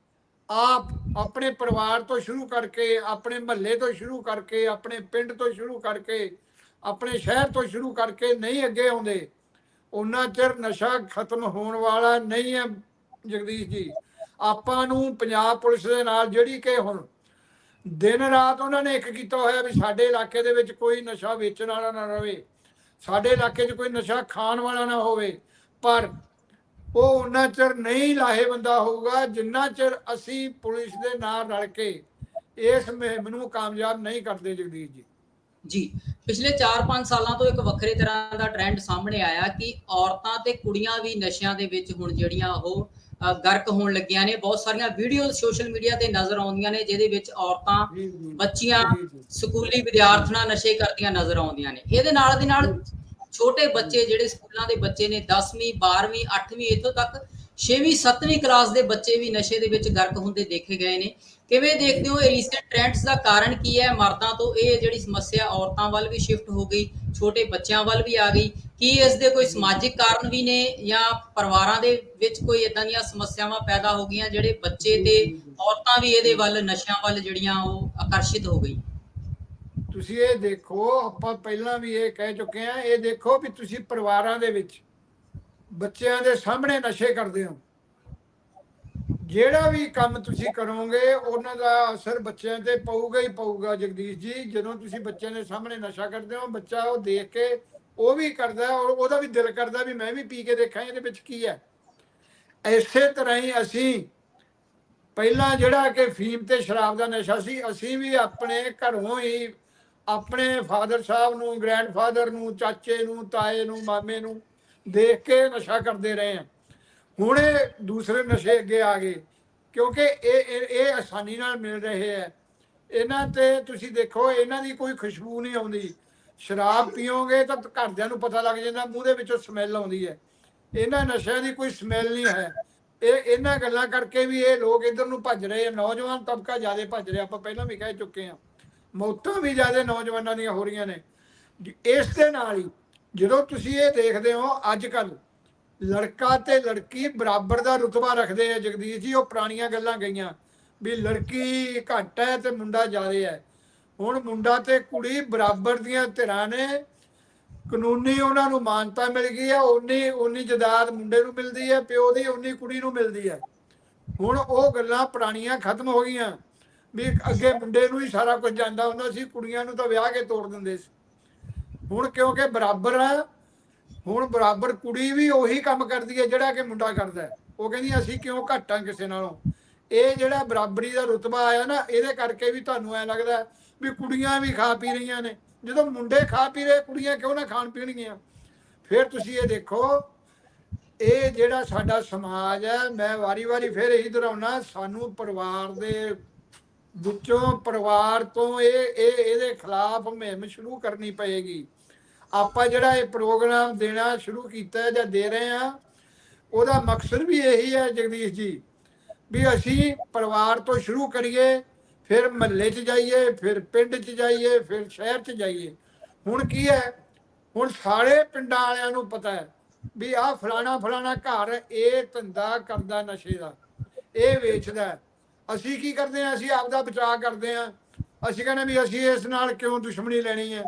ਆਪ ਆਪਣੇ ਪਰਿਵਾਰ ਤੋਂ ਸ਼ੁਰੂ ਕਰਕੇ, ਆਪਣੇ ਮਹੱਲੇ ਤੋਂ ਸ਼ੁਰੂ ਕਰਕੇ, ਆਪਣੇ ਪਿੰਡ ਤੋਂ ਸ਼ੁਰੂ ਕਰਕੇ, ਆਪਣੇ ਸ਼ਹਿਰ ਤੋਂ ਸ਼ੁਰੂ ਕਰਕੇ ਨਹੀਂ ਅੱਗੇ ਆਉਂਦੇ। ਉਹਨਾਂ ਚਿਰ ਨਸ਼ਾ ਖਤਮ ਹੋਣ ਵਾਲਾ ਨਹੀਂ ਹੈ ਜਗਦੀਸ਼ ਜੀ। ਆਪਾਂ ਨੂੰ ਪੰਜਾਬ ਪੁਲਿਸ ਦੇ ਨਾਲ ਜਿਹੜੀ ਕਿ ਹੁਣ ਦਿਨ ਰਾਤ ਉਹਨਾਂ ਨੇ ਇੱਕ ਕੀਤਾ ਹੋਇਆ ਵੀ ਸਾਡੇ ਇਲਾਕੇ ਦੇ ਵਿੱਚ ਕੋਈ ਨਸ਼ਾ ਵੇਚਣ ਵਾਲਾ ਨਾ ਰਹੇ ਸਾਡੇ ਇਲਾਕੇ 'ਚ ਕੋਈ ਨਸ਼ਾ ਖਾਣ ਵਾਲਾ ਨਾ ਹੋਵੇ। ਪਰ ਉਹ ਉਹਨਾਂ ਚਿਰ ਨਹੀਂ ਲਾਹੇਵੰਦਾ ਹੋਊਗਾ ਜਿੰਨਾ ਚਿਰ ਅਸੀਂ ਪੁਲਿਸ ਦੇ ਨਾਲ ਰਲ ਕੇ ਇਸ ਮੁਹਿੰਮ ਨੂੰ ਕਾਮਯਾਬ ਨਹੀਂ ਕਰਦੇ ਜਗਦੀਸ਼ ਜੀ ਜੀ ਪਿਛਲੇ 4-5 ਸਾਲਾਂ ਤੋਂ ਇੱਕ ਵੱਖਰੇ ਤਰ੍ਹਾਂ ਦਾ ਟ੍ਰੈਂਡ ਸਾਹਮਣੇ ਆਇਆ ਕਿ ਔਰਤਾਂ ਤੇ ਕੁੜੀਆਂ ਵੀ ਨਸ਼ਿਆਂ ਦੇ ਵਿੱਚ ਹੁਣ ਜਿਹੜੀਆਂ ਉਹ ਗਰਕ ਹੋਣ ਲੱਗੀਆਂ ਨੇ ਬਹੁਤ ਸਾਰੀਆਂ ਵੀਡੀਓਜ਼ ਸੋਸ਼ਲ ਮੀਡੀਆ ਤੇ ਨਜ਼ਰ ਆਉਂਦੀਆਂ ਨੇ ਜਿਹਦੇ ਵਿੱਚ ਔਰਤਾਂ। ਬੱਚੀਆਂ। ਸਕੂਲੀ ਵਿਦਿਆਰਥਣਾਂ ਨਸ਼ੇ ਕਰਦੀਆਂ ਨਜ਼ਰ ਆਉਂਦੀਆਂ ਨੇ ਇਹਦੇ ਨਾਲ ਦੀ ਨਾਲ ਛੋਟੇ ਬੱਚੇ ਜਿਹੜੇ ਸਕੂਲਾਂ ਦੇ ਬੱਚੇ ਨੇ 10ਵੀਂ 12ਵੀਂ 8ਵੀਂ ਇੱਥੋਂ ਤੱਕ 6ਵੀਂ 7ਵੀਂ ਕਲਾਸ ਦੇ ਬੱਚੇ ਵੀ ਨਸ਼ੇ ਦੇ ਵਿੱਚ ਗਰਕ ਹੁੰਦੇ ਦੇਖੇ ਗਏ ਨੇ। ਕਿਵੇਂ ਦੇਖਦੇ ਹੋ ਇਹ ਰੀਸੈਂਟ ਟ੍ਰੈਂਡਸ ਦਾ ਕਾਰਨ ਕੀ ਹੈ? ਮਰਦਾਂ ਤੋਂ ਇਹ ਜਿਹੜੀ ਸਮੱਸਿਆ ਔਰਤਾਂ ਵੱਲ ਵੀ ਸ਼ਿਫਟ ਹੋ ਗਈ, ਛੋਟੇ ਬੱਚਿਆਂ ਵੱਲ ਵੀ ਆ ਗਈ। ਕੀ ਇਸ ਦੇ ਕੋਈ ਸਮਾਜਿਕ ਕਾਰਨ ਵੀ ਨੇ ਜਾਂ ਪਰਿਵਾਰਾਂ ਦੇ ਵਿੱਚ ਕੋਈ ਇਦਾਂ ਦੀਆਂ ਸਮੱਸਿਆਵਾਂ ਪੈਦਾ ਹੋ ਗਈਆਂ ਜਿਹੜੇ ਬੱਚੇ ਤੇ ਔਰਤਾਂ ਵੀ ਇਹਦੇ ਵੱਲ, ਨਸ਼ਿਆਂ ਵੱਲ ਜਿਹੜੀਆਂ ਉਹ ਆਕਰਸ਼ਿਤ ਹੋ ਗਈ ਤੁਸੀਂ ਇਹ ਦੇਖੋ, ਆਪਾਂ ਪਹਿਲਾਂ ਵੀ ਇਹ ਕਹਿ ਚੁੱਕੇ ਆ ਇਹ ਦੇਖੋ ਵੀ ਤੁਸੀਂ ਪਰਿਵਾਰਾਂ ਦੇ ਵਿੱਚ ਬੱਚਿਆਂ ਦੇ ਸਾਹਮਣੇ ਨਸ਼ੇ ਕਰਦੇ ਹੋ। ਜਿਹੜਾ ਵੀ ਕੰਮ ਤੁਸੀਂ ਕਰੋਗੇ, ਉਹਨਾਂ ਦਾ ਅਸਰ ਬੱਚਿਆਂ ਤੇ ਪਊਗਾ ਹੀ ਪਊਗਾ, ਜਗਦੀਸ਼ ਜੀ। ਜਦੋਂ ਤੁਸੀਂ ਬੱਚਿਆਂ ਦੇ ਸਾਹਮਣੇ ਨਸ਼ਾ ਕਰਦੇ ਹੋ, ਬੱਚਾ ਉਹ ਦੇਖ ਕੇ ਉਹ ਵੀ ਕਰਦਾ ਔਰ ਉਹਦਾ ਵੀ ਦਿਲ ਕਰਦਾ ਵੀ ਮੈਂ ਵੀ ਪੀ ਕੇ ਦੇਖਾਂ ਇਹਦੇ ਵਿੱਚ ਕੀ ਹੈ। ਇਸੇ ਤਰ੍ਹਾਂ ਹੀ ਅਸੀਂ ਪਹਿਲਾਂ ਜਿਹੜਾ ਕਿ ਫੀਮ ਤੇ ਸ਼ਰਾਬ ਦਾ ਨਸ਼ਾ ਸੀ, ਅਸੀਂ ਵੀ ਆਪਣੇ ਘਰੋਂ ਹੀ ਆਪਣੇ ਫਾਦਰ ਸਾਹਿਬ ਨੂੰ ਗ੍ਰੈਂਡਫਾਦਰ ਨੂੰ, ਚਾਚੇ ਨੂੰ, ਤਾਏ ਨੂੰ, ਮਾਮੇ ਨੂੰ ਦੇਖ ਕੇ ਨਸ਼ਾ ਕਰਦੇ ਰਹੇ ਆ। ਹੁਣ ਇਹ ਦੂਸਰੇ ਨਸ਼ੇ ਅੱਗੇ ਆ ਗਏ, ਕਿਉਂਕਿ ਇਹ ਇਹ ਇਹ ਆਸਾਨੀ ਨਾਲ ਮਿਲ ਰਹੇ ਆ। ਇਹਨਾਂ ਤੇ ਤੁਸੀਂ ਦੇਖੋ, ਇਹਨਾਂ ਦੀ ਕੋਈ ਖੁਸ਼ਬੂ ਨਹੀਂ ਆਉਂਦੀ। ਸ਼ਰਾਬ ਪੀਓਗੇ ਤਾਂ ਘਰਦਿਆਂ ਨੂੰ ਪਤਾ ਲੱਗ ਜਾਂਦਾ, ਮੂੰਹ ਦੇ ਵਿੱਚੋਂ ਸਮੈਲ ਆਉਂਦੀ ਹੈ। ਇਹਨਾਂ ਨਸ਼ਿਆਂ ਦੀ ਕੋਈ ਸਮੈਲ ਨਹੀਂ ਹੈ। ਇਹ, ਇਹਨਾਂ ਗੱਲਾਂ ਕਰਕੇ ਵੀ ਇਹ ਲੋਕ ਇਧਰ ਨੂੰ ਭੱਜ ਰਹੇ ਆ। ਨੌਜਵਾਨ ਤਬਕਾ ਜ਼ਿਆਦਾ ਭੱਜ ਰਿਹਾ, ਆਪਾਂ ਪਹਿਲਾਂ ਵੀ ਕਹਿ ਚੁੱਕੇ ਆ। ਮੌਤਾਂ ਵੀ ਜ਼ਿਆਦਾ ਨੌਜਵਾਨਾਂ ਦੀਆਂ ਹੋ ਰਹੀਆਂ ਨੇ। ਇਸ ਦੇ ਨਾਲ ਹੀ ਜਦੋਂ ਤੁਸੀਂ ਇਹ ਦੇਖਦੇ ਹੋ ਅੱਜ ਕੱਲ ਲੜਕਾ ਤੇ ਲੜਕੀ ਬਰਾਬਰ ਦਾ ਰੁਤਬਾ ਰੱਖਦੇ ਆ ਜਗਦੀਸ਼ ਜੀ, ਉਹ ਪੁਰਾਣੀਆਂ ਗੱਲਾਂ ਗਈਆਂ ਵੀ ਲੜਕੀ ਘੱਟ ਹੈ ਤੇ ਮੁੰਡਾ ਜ਼ਿਆਦਾ ਹੈ। ਹੁਣ ਮੁੰਡਾ ਤੇ ਕੁੜੀ ਬਰਾਬਰ ਦੀਆਂ ਧਿਰਾਂ ਨੇ, ਕਾਨੂੰਨੀ ਉਹਨਾਂ ਨੂੰ ਮਾਨਤਾ ਮਿਲ ਗਈ ਹੈ ਉਨੀ ਉਨੀ ਜਦਾਦ ਮੁੰਡੇ ਨੂੰ ਮਿਲਦੀ ਹੈ, ਪਿਓ ਦੀ ਉਨੀ ਕੁੜੀ ਨੂੰ ਮਿਲਦੀ ਹੈ। ਹੁਣ ਉਹ ਗੱਲਾਂ ਪੁਰਾਣੀਆਂ ਖਤਮ ਹੋ ਗਈਆਂ। ਵੀ ਅੱਗੇ ਮੁੰਡੇ ਨੂੰ ਹੀ ਸਾਰਾ ਕੁਝ ਜਾਂਦਾ ਹੁੰਦਾ ਸੀ, ਕੁੜੀਆਂ ਨੂੰ ਤਾਂ ਵਿਆਹ ਕੇ ਤੋੜ ਦਿੰਦੇ ਸੀ। ਹੁਣ ਕਿਉਂਕਿ ਬਰਾਬਰ ਆ, ਹੁਣ ਬਰਾਬਰ ਕੁੜੀ ਵੀ ਉਹੀ ਕੰਮ ਕਰਦੀ ਹੈ ਜਿਹੜਾ ਕਿ ਮੁੰਡਾ ਕਰਦਾ ਹੈ। ਉਹ ਕਹਿੰਦੀ, ਅਸੀਂ ਕਿਉਂ ਘੱਟ ਹਾਂ ਕਿਸੇ ਨਾਲੋਂ? ਇਹ ਜਿਹੜਾ ਬਰਾਬਰੀ ਦਾ ਰੁਤਬਾ ਆਇਆ ਨਾ, ਇਹਦੇ ਕਰਕੇ ਵੀ ਤੁਹਾਨੂੰ ਐ ਲੱਗਦਾ ਵੀ ਕੁੜੀਆਂ ਵੀ ਖਾ ਪੀ ਰਹੀਆਂ ਨੇ। ਜਦੋਂ ਮੁੰਡੇ ਖਾ ਪੀ ਰਹੇ, ਕੁੜੀਆਂ ਕਿਉਂ ਨਾ ਖਾਣ ਪੀਣਗੀਆਂ? ਫਿਰ ਤੁਸੀਂ ਇਹ ਦੇਖੋ, ਇਹ ਜਿਹੜਾ ਸਾਡਾ ਸਮਾਜ ਹੈ, ਮੈਂ ਵਾਰੀ-ਵਾਰੀ ਫਿਰ ਇਹੀ ਦੁਹਰਾਉਣਾ, ਸਾਨੂੰ ਪਰਿਵਾਰ ਦੇ ਵਿੱਚੋਂ ਪਰਿਵਾਰ ਤੋਂ ਇਹ ਇਹ, ਇਹਦੇ ਖਿਲਾਫ ਮੁਹਿੰਮ ਸ਼ੁਰੂ ਕਰਨੀ ਪਏਗੀ। ਆਪਾਂ ਜਿਹੜਾ ਇਹ ਪ੍ਰੋਗਰਾਮ ਦੇਣਾ ਸ਼ੁਰੂ ਕੀਤਾ ਜਾਂ ਦੇ ਰਹੇ ਆ ਉਹਦਾ ਮਕਸਦ ਵੀ ਇਹੀ ਹੈ ਜਗਦੀਸ਼ ਜੀ, ਵੀ ਅਸੀਂ ਪਰਿਵਾਰ ਤੋਂ ਸ਼ੁਰੂ ਕਰੀਏ, ਫਿਰ ਮਹੱਲੇ 'ਚ ਜਾਈਏ, ਫਿਰ ਪਿੰਡ 'ਚ ਜਾਈਏ, ਫਿਰ ਸ਼ਹਿਰ 'ਚ ਜਾਈਏ। ਹੁਣ ਕੀ ਹੈ? ਹੁਣ ਸਾਰੇ ਪਿੰਡਾਂ ਵਾਲਿਆਂ ਨੂੰ ਪਤਾ ਹੈ ਵੀ ਆਹ ਫਲਾਣਾ ਫਲਾਣਾ ਘਰ ਇਹ ਧੰਦਾ ਕਰਦਾ ਨਸ਼ੇ ਦਾ, ਇਹ ਵੇਚਦਾ ਅਸੀਂ ਕੀ ਕਰਦੇ ਆ ਅਸੀਂ ਆਪਦਾ ਬਚਾਅ ਕਰਦੇ ਆ ਅਸੀਂ ਕਹਿੰਦੇ ਵੀ ਅਸੀਂ ਇਸ ਨਾਲ ਕਿਉਂ ਦੁਸ਼ਮਣੀ ਲੈਣੀ ਹੈ?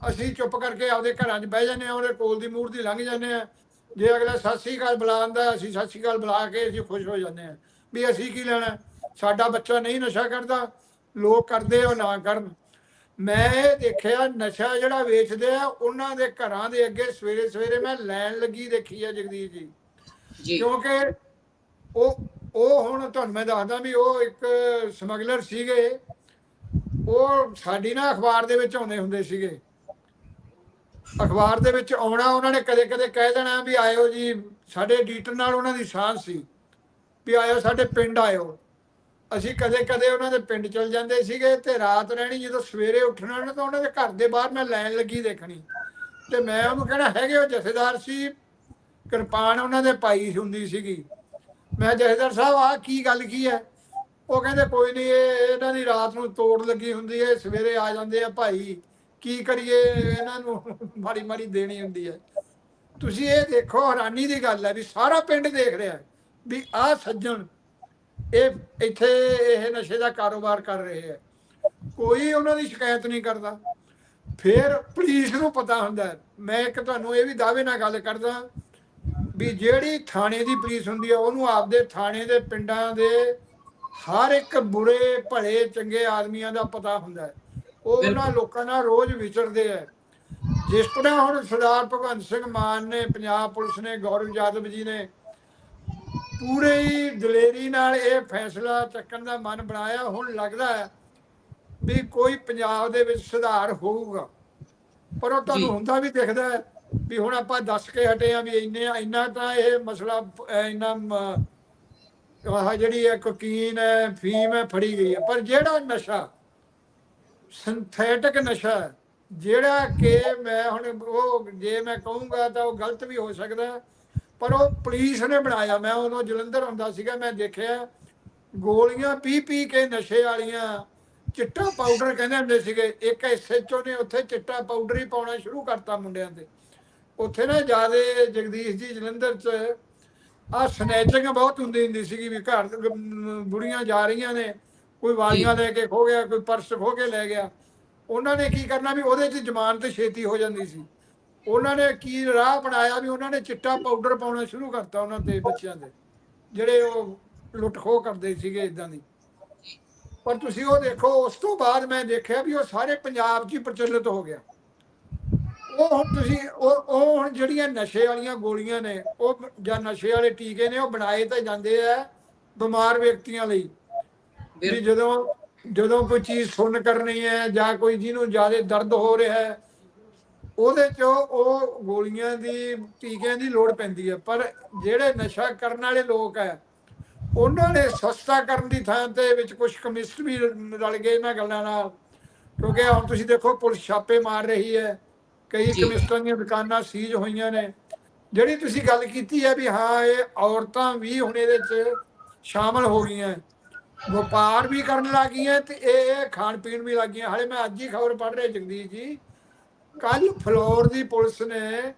ਅਸੀਂ ਚੁੱਪ ਕਰਕੇ ਆਪਦੇ ਘਰਾਂ 'ਚ ਬਹਿ ਜਾਂਦੇ ਆ ਉਹਦੇ ਕੋਲ ਦੀ ਮੂਰਤੀ ਲੰਘ ਜਾਂਦੇ ਆ ਜੇ ਅਗਲਾ ਸਤਿ ਸ੍ਰੀ ਅਕਾਲ ਬੁਲਾਉਂਦਾ ਅਸੀਂ ਸਤਿ ਸ੍ਰੀ ਅਕਾਲ ਬੁਲਾ ਕੇ ਅਸੀਂ ਖੁਸ਼ ਹੋ ਜਾਂਦੇ ਆ ਵੀ ਅਸੀਂ ਕੀ ਲੈਣਾ? ਸਾਡਾ ਬੱਚਾ ਨਹੀਂ ਨਸ਼ਾ ਕਰਦਾ। ਲੋਕ ਕਰਦੇ ਉਹ ਨਾ ਕਰਨ। ਮੈਂ ਇਹ ਦੇਖਿਆ ਨਸ਼ਾ ਜਿਹੜਾ ਵੇਚਦੇ ਆ ਉਹਨਾਂ ਦੇ ਘਰਾਂ ਦੇ ਅੱਗੇ ਸਵੇਰੇ ਸਵੇਰੇ ਮੈਂ ਲਾਈਨ ਲੱਗੀ ਦੇਖੀ ਆ ਜਗਦੀਸ਼ ਜੀ। ਕਿਉਂਕਿ ਉਹ ਉਹ ਹੁਣ ਤੁਹਾਨੂੰ ਮੈਂ ਦੱਸਦਾ ਵੀ ਉਹ ਇੱਕ ਸਮਗਲਰ ਸੀਗੇ। ਉਹ ਸਾਡੀ ਨਾ ਅਖਬਾਰ ਦੇ ਵਿੱਚ ਆਉਂਦੇ ਹੁੰਦੇ ਸੀਗੇ। ਅਖਬਾਰ ਦੇ ਵਿੱਚ ਆਉਣਾ, ਉਹਨਾਂ ਨੇ ਕਦੇ ਕਦੇ ਕਹਿ ਦੇਣਾ ਵੀ ਆਇਓ ਜੀ, ਸਾਡੇ ਐਡੀਟਰ ਨਾਲ ਉਹਨਾਂ ਦੀ ਸਾਂਝ ਸੀ ਵੀ ਆਇਓ, ਸਾਡੇ ਪਿੰਡ ਆਇਓ। ਅਸੀਂ ਕਦੇ ਕਦੇ ਉਹਨਾਂ ਦੇ ਪਿੰਡ ਚਲ ਜਾਂਦੇ ਸੀਗੇ ਤੇ ਰਾਤ ਰਹਿਣੀ ਜਦੋਂ ਸਵੇਰੇ ਉੱਠਣਾ ਨਾ ਤਾਂ ਉਹਨਾਂ ਦੇ ਘਰ ਦੇ ਬਾਹਰ ਮੈਂ ਲਾਈਨ ਲੱਗੀ ਦੇਖਣੀ। ਤੇ ਮੈਂ ਉਹਨੂੰ ਕਹਿਣਾ, ਹੈਗੇ ਉਹ ਜਥੇਦਾਰ ਸੀ, ਕਿਰਪਾਨ ਉਹਨਾਂ ਦੇ ਪਾਈ ਹੁੰਦੀ ਸੀਗੀ। ਮੈਂ ਜਥੇਦਾਰ ਸਾਹਿਬ ਆ ਕੀ ਗੱਲ ਕੀ ਹੈ? ਉਹ ਕਹਿੰਦੇ ਕੋਈ ਨਹੀਂ ਇਹ ਇਹਨਾਂ ਦੀ ਰਾਤ ਨੂੰ ਤੋੜ ਲੱਗੀ ਹੁੰਦੀ ਹੈ, ਸਵੇਰੇ ਆ ਜਾਂਦੇ ਆ ਭਾਈ। ਕੀ ਕਰੀਏ, ਇਹਨਾਂ ਨੂੰ ਮਾੜੀ ਮਾੜੀ ਦੇਣੀ ਹੁੰਦੀ ਹੈ। ਤੁਸੀਂ ਇਹ ਦੇਖੋ, ਹੈਰਾਨੀ ਦੀ ਗੱਲ ਹੈ ਵੀ ਸਾਰਾ ਪਿੰਡ ਦੇਖ ਰਿਹਾ ਵੀ ਆਹ ਸੱਜਣ ਇਹ ਇੱਥੇ ਇਹ ਨਸ਼ੇ ਦਾ ਕਾਰੋਬਾਰ ਕਰ ਰਹੇ ਹੈ। ਕੋਈ ਉਹਨਾਂ ਦੀ ਸ਼ਿਕਾਇਤ ਨਹੀਂ ਕਰਦਾ। ਫਿਰ ਪੁਲਿਸ ਨੂੰ ਪਤਾ ਹੁੰਦਾ ਮੈਂ ਇੱਕ ਤੁਹਾਨੂੰ ਇਹ ਵੀ ਦਾਅਵੇ ਨਾਲ ਗੱਲ ਕਰਦਾ ਵੀ ਜਿਹੜੀ ਥਾਣੇ ਦੀ ਪੁਲਿਸ ਹੁੰਦੀ ਹੈ ਉਹਨੂੰ ਆਪਦੇ ਥਾਣੇ ਦੇ ਪਿੰਡਾਂ ਦੇ ਹਰ ਇੱਕ ਬੁਰੇ ਭਲੇ ਚੰਗੇ ਆਦਮੀਆਂ ਦਾ ਪਤਾ ਹੁੰਦਾ ਹੈ ਉਹ ਉਹਨਾਂ। ਲੋਕਾਂ ਨਾਲ ਰੋਜ਼ ਵਿਚਰਦੇ ਆ ਜਿਸ ਤਰ੍ਹਾਂ ਹੁਣ ਸਰਦਾਰ ਭਗਵੰਤ ਸਿੰਘ ਮਾਨ ਨੇ ਪੰਜਾਬ ਪੁਲਿਸ ਨੇ ਗੌਰਵ ਯਾਦਵ ਜੀ ਨੇ ਪੂਰੇ ਹੀ ਦਲੇਰੀ ਨਾਲ ਇਹ ਫੈਸਲਾ ਚੱਕਣ ਦਾ ਮਨ ਬਣਾਇਆ ਹੁਣ ਲੱਗਦਾ ਹੈ ਵੀ ਕੋਈ ਪੰਜਾਬ ਦੇ ਵਿੱਚ ਸੁਧਾਰ ਹੋਊਗਾ ਪਰ ਉਹ। ਤੁਹਾਨੂੰ ਹੁੰਦਾ ਵੀ ਦਿਖਦਾ ਹੈ ਵੀ ਹੁਣ ਆਪਾਂ ਦੱਸ ਕੇ ਹਟੇ ਆ ਵੀ ਇੰਨੇ ਇੰਨਾ ਤਾਂ ਇਹ ਮਸਲਾ ਇੰਨਾ ਆਹ ਜਿਹੜੀ ਹੈ ਕੋਕੀਨ ਹੈ ਫੀਮ ਹੈ, ਫੜੀ ਗਈ ਹੈ। ਪਰ ਜਿਹੜਾ ਨਸ਼ਾ ਸਿੰਥੈਟਿਕ ਨਸ਼ਾ ਜਿਹੜਾ ਕਿ ਮੈਂ ਹੁਣ ਉਹ ਜੇ ਮੈਂ ਕਹੂੰਗਾ ਤਾਂ ਉਹ ਗਲਤ ਵੀ ਹੋ ਸਕਦਾ ਪਰ ਉਹ ਪੁਲਿਸ ਨੇ ਬਣਾਇਆ। ਮੈਂ ਉਦੋਂ ਜਲੰਧਰ ਹੁੰਦਾ ਸੀਗਾ, ਮੈਂ ਦੇਖਿਆ, ਗੋਲੀਆਂ ਪੀ ਪੀ ਕੇ ਨਸ਼ੇ ਵਾਲੀਆਂ ਚਿੱਟਾ ਪਾਊਡਰ ਕਹਿੰਦੇ ਹੁੰਦੇ ਸੀਗੇ। ਇੱਕ ਐਸਐਚਓ ਨੇ ਉੱਥੇ ਚਿੱਟਾ ਪਾਊਡਰ ਹੀ ਪਾਉਣਾ ਸ਼ੁਰੂ ਕਰਤਾ ਮੁੰਡਿਆਂ ਤੇ। ਉੱਥੇ ਨਾ ਜਿਆਦੇ ਜਗਦੀਸ਼ ਜੀ ਜਲੰਧਰ ਚ ਆ ਸਨੈਚਿੰਗ ਬਹੁਤ ਹੁੰਦੀ ਹੁੰਦੀ ਸੀਗੀ ਵੀ ਘਰ ਦ- ਬੁੜੀਆਂ ਜਾ ਰਹੀਆਂ ਨੇ ਕੋਈ ਵਾਲੀਆਂ ਲੈ ਕੇ ਖੋ ਗਿਆ ਕੋਈ ਪਰਸ ਖੋ ਕੇ ਲੈ ਗਿਆ। ਉਹਨਾਂ ਨੇ ਕੀ ਕਰਨਾ ਵੀ ਉਹਦੇ 'ਚ ਜ਼ਮਾਨਤ ਛੇਤੀ ਹੋ ਜਾਂਦੀ ਸੀ। ਉਹਨਾਂ ਨੇ ਕੀ ਰਾਹ ਬਣਾਇਆ ਵੀ ਉਹਨਾਂ ਨੇ ਚਿੱਟਾ ਪਾਊਡਰ ਪਾਉਣਾ ਸ਼ੁਰੂ ਕਰਤਾ ਉਹਨਾਂ ਤੇ ਬੱਚਿਆਂ ਦੇ ਜਿਹੜੇ ਉਹ ਲੁੱਟ ਖੋਹ ਕਰਦੇ ਸੀਗੇ ਇਦਾਂ ਦੀ। ਪਰ ਤੁਸੀਂ ਉਹ ਦੇਖੋ ਉਸ ਤੋਂ ਬਾਅਦ ਮੈਂ ਦੇਖਿਆ ਵੀ ਉਹ ਸਾਰੇ ਪੰਜਾਬ 'ਚ ਹੀ ਪ੍ਰਚਲਿਤ ਹੋ ਗਿਆ। ਉਹ ਹੁਣ ਤੁਸੀਂ ਉਹ ਉਹ ਹੁਣ ਜਿਹੜੀਆਂ ਨਸ਼ੇ ਵਾਲੀਆਂ ਗੋਲੀਆਂ ਨੇ ਉਹ ਜਾਂ ਨਸ਼ੇ ਵਾਲੇ ਟੀਕੇ ਨੇ ਉਹ ਬਣਾਏ ਤਾਂ ਜਾਂਦੇ ਆ ਬਿਮਾਰ ਵਿਅਕਤੀਆਂ ਲਈ। ਵੀ ਜਦੋਂ ਜਦੋਂ ਕੋਈ ਚੀਜ਼ ਸੁੰਨ ਕਰਨੀ ਹੈ ਜਾਂ ਕੋਈ ਜਿਹਨੂੰ ਜ਼ਿਆਦਾ ਦਰਦ ਹੋ ਰਿਹਾ ਹੈ ਉਹਦੇ ਚ ਉਹ ਗੋਲੀਆਂ ਦੀ ਟੀਕਿਆਂ ਦੀ ਲੋੜ ਪੈਂਦੀ ਹੈ। ਪਰ ਜਿਹੜੇ ਨਸ਼ਾ ਕਰਨ ਵਾਲੇ ਲੋਕ ਹੈ ਉਹਨਾਂ ਨੇ ਸਸਤਾ ਕਰਨ ਦੀ ਥਾਂ ਤੇ ਵਿੱਚ ਕੁਝ ਕਮਿਸਟ ਵੀ ਰਲ ਗਏ ਇਹਨਾਂ ਗੱਲਾਂ ਨਾਲ। ਕਿਉਂਕਿ ਹੁਣ ਤੁਸੀਂ ਦੇਖੋ ਪੁਲਿਸ ਛਾਪੇ ਮਾਰ ਰਹੀ ਹੈ। ਕਈ ਜੀ। ਕਮਿਸਟਾਂ ਦੀਆਂ ਦੁਕਾਨਾਂ ਸੀਜ਼ ਹੋਈਆਂ ਨੇ। ਜਿਹੜੀ ਤੁਸੀਂ ਗੱਲ ਕੀਤੀ ਹੈ ਵੀ ਹਾਂ ਇਹ ਔਰਤਾਂ ਵੀ ਹੁਣ ਇਹਦੇ ਚ ਸ਼ਾਮਲ ਹੋ ਗਈਆਂ। ਵਪਾਰ ਵੀ ਕਰਨ ਲੱਗੀਆਂ ਤੇ ਇਹ ਇਹ ਖਾਣ ਪੀਣ ਵੀ ਲੱਗੀਆਂ। ਹਾਲੇ ਮੈਂ ਅੱਜ ਹੀ ਖਬਰ ਪੜ੍ਹ ਰਿਹਾ ਜਗਦੀਸ਼ ਜੀ। ਕੱਲ ਫਲੋਰ ਦੀ ਪੁਲਿਸ ਨੇ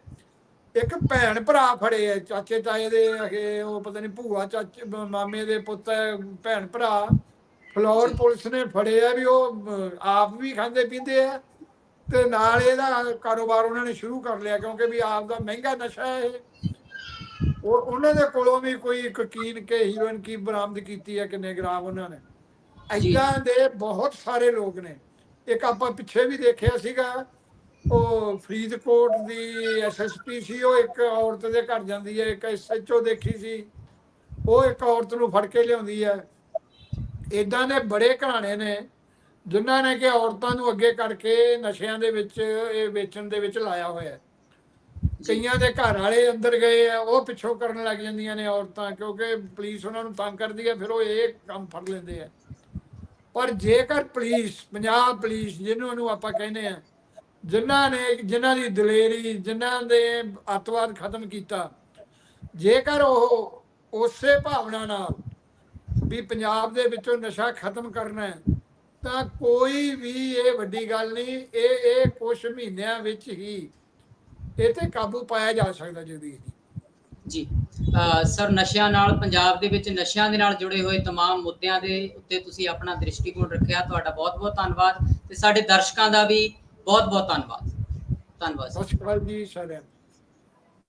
ਇੱਕ ਭੈਣ ਭਰਾ ਫੜੇ ਆ ਚਾਚੇ ਤਾਏ ਦੇ ਅਖੇ ਉਹ ਪਤਾ ਨਹੀਂ ਭੂਆ ਚਾਚੇ ਮਾਮੇ ਦੇ ਪੁੱਤ ਭੈਣ ਭਰਾ। ਫਲੋਰ ਪੁਲਿਸ ਨੇ ਫੜੇ ਆ ਵੀ ਉਹ ਆਪ ਵੀ ਖਾਂਦੇ ਪੀਂਦੇ ਆ। ਤੇ ਨਾਲ ਇਹਦਾ ਕਾਰੋਬਾਰ ਉਹਨਾਂ ਨੇ ਸ਼ੁਰੂ ਕਰ ਲਿਆ ਕਿਉਂਕਿ ਵੀ ਆਪ ਦਾ ਮਹਿੰਗਾ ਨਸ਼ਾ ਹੈ ਇਹ। ਉਹ ਉਹਨਾਂ ਦੇ ਕੋਲੋਂ ਵੀ ਕੋਈ ਕੋਕੀਨ ਕੇ ਹੀਰੋਇਨ ਕੀ ਬਰਾਮਦ ਕੀਤੀ ਹੈ ਕਿੰਨੇ ਗ੍ਰਾਮ ਉਹਨਾਂ ਨੇ। ਐਦਾਂ ਦੇ ਬਹੁਤ ਸਾਰੇ ਲੋਕ ਨੇ। ਇੱਕ ਆਪਾਂ ਪਿੱਛੇ ਵੀ ਦੇਖਿਆ ਸੀਗਾ ਉਹ ਫਰੀਦਕੋਟ ਦੀ ਐਸਐਸਪੀ ਸੀ ਉਹ ਇੱਕ ਔਰਤ ਦੇ ਘਰ ਜਾਂਦੀ ਹੈ ਇੱਕ ਐਸਐਚਓ ਦੇਖੀ ਸੀ। ਉਹ ਇੱਕ ਔਰਤ ਨੂੰ ਫੜ ਕੇ ਲਿਆਉਂਦੀ ਹੈ। ਇਦਾਂ ਦੇ ਬੜੇ ਘਰਾਣੇ ਨੇ। ਜਿਨ੍ਹਾਂ ਨੇ ਕਿ ਔਰਤਾਂ ਨੂੰ ਅੱਗੇ ਕਰਕੇ ਨਸ਼ਿਆਂ ਦੇ ਵਿੱਚ ਇਹ ਵੇਚਣ ਦੇ ਵਿੱਚ ਲਾਇਆ ਹੋਇਆ ਹੈ। ਕਈਆਂ ਦੇ ਘਰ ਵਾਲੇ ਅੰਦਰ ਗਏ ਆ ਉਹ ਪਿੱਛੋਂ ਕਰਨ ਲੱਗ ਜਾਂਦੀਆਂ ਨੇ ਔਰਤਾਂ ਕਿਉਂਕਿ ਪੁਲਿਸ ਉਹਨਾਂ ਨੂੰ ਤੰਗ ਕਰਦੀ ਹੈ ਫਿਰ ਉਹ ਇਹ ਕੰਮ ਫੜ ਲੈਂਦੇ ਆ। ਪਰ ਜੇਕਰ ਪੁਲਿਸ ਪੰਜਾਬ ਪੁਲਿਸ ਜਿਹਨੂੰ ਨੂੰ ਆਪਾਂ ਕਹਿੰਦੇ ਆ ਜਿਨ੍ਹਾਂ ਨੇ ਜਿਨ੍ਹਾਂ ਦੀ ਦਲੇਰੀ ਜਿਨ੍ਹਾਂ ਦੇ ਅੱਤਵਾਦ ਖਤਮ ਕੀਤਾ ਜੇਕਰ ਉਹ ਉਸੇ ਭਾਵਨਾ ਨਾਲ ਵੀ ਪੰਜਾਬ ਦੇ ਵਿੱਚੋਂ ਨਸ਼ਾ ਖਤਮ ਕਰਨਾ ਹੈ ਤਾਂ ਕੋਈ ਵੀ ਇਹ ਵੱਡੀ ਗੱਲ ਨਹੀਂ ਇਹ ਇਹ ਕੁਝ ਮਹੀਨਿਆਂ ਵਿੱਚ ਹੀ ਇਹ ਤੇ ਕਾਬੂ ਪਾਇਆ ਜਾ ਸਕਦਾ ਜਦੀ ਜੀ ਅ, ਸਰ ਨਸ਼ਿਆਂ ਨਾਲ ਪੰਜਾਬ ਦੇ ਵਿੱਚ ਨਸ਼ਿਆਂ ਦੇ ਨਾਲ ਜੁੜੇ ਹੋਏ तमाम ਮੁੱਦਿਆਂ ਦੇ ਉੱਤੇ ਤੁਸੀਂ ਆਪਣਾ ਦ੍ਰਿਸ਼ਟੀਕੋਣ ਰੱਖਿਆ ਤੁਹਾਡਾ ਬਹੁਤ-ਬਹੁਤ ਧੰਨਵਾਦ ਤੇ ਸਾਡੇ ਦਰਸ਼ਕਾਂ ਦਾ ਵੀ ਬਹੁਤ-ਬਹੁਤ ਧੰਨਵਾਦ ਧੰਨਵਾਦ ਸਰ। ਸਤਿ ਸ਼੍ਰੀ ਅਕਾਲ ਜੀ ਸਾਰਿਆਂ ਨੂੰ